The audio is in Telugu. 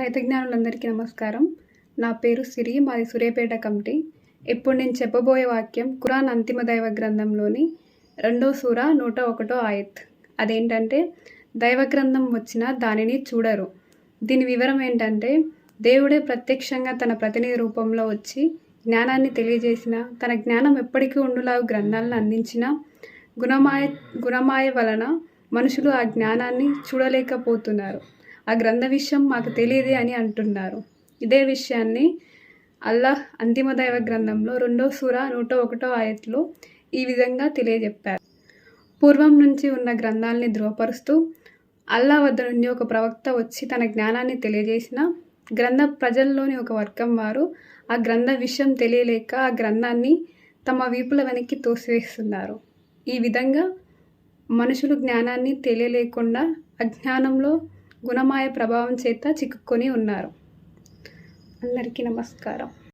రైతజ్ఞానులందరికీ నమస్కారం. నా పేరు సిరి మాది సూర్యాపేట కమిటీ. ఇప్పుడు నేను చెప్పబోయే వాక్యం కురాన్ అంతిమ దైవ గ్రంథంలోని రెండో సూర నూట ఒకటో ఆయత్. అదేంటంటే దైవ గ్రంథం వచ్చినా దానిని చూడరు. దీని వివరం ఏంటంటే దేవుడే ప్రత్యక్షంగా తన ప్రతినిధి రూపంలో వచ్చి జ్ఞానాన్ని తెలియజేసిన తన జ్ఞానం ఎప్పటికీ ఉండులా గ్రంథాలను అందించిన గుణమాయ గుణమాయ వలన మనుషులు ఆ జ్ఞానాన్ని చూడలేకపోతున్నారు. ఆ గ్రంథ విషయం మాకు తెలియదే అని అంటున్నారు. ఇదే విషయాన్ని అల్లాహ్ అంతిమ దైవ గ్రంథంలో రెండో సూర నూట ఒకటో ఆయత్లో ఈ విధంగా తెలియజెప్పారు. పూర్వం నుంచి ఉన్న గ్రంథాలని ధృవపరుస్తూ అల్లా వద్ద నుండి ఒక ప్రవక్త వచ్చి తన జ్ఞానాన్ని తెలియజేసిన గ్రంథ ప్రజల్లోని ఒక వర్గం వారు ఆ గ్రంథ విషయం తెలియలేక ఆ గ్రంథాన్ని తమ వీపుల వెనక్కి తోసివేస్తున్నారు. ఈ విధంగా మనుషులు జ్ఞానాన్ని తెలియలేకుండా అజ్ఞానంలో గుణమాయ ప్రభావం చేత చిక్కుకొని ఉన్నారు. అందరికీ నమస్కారం.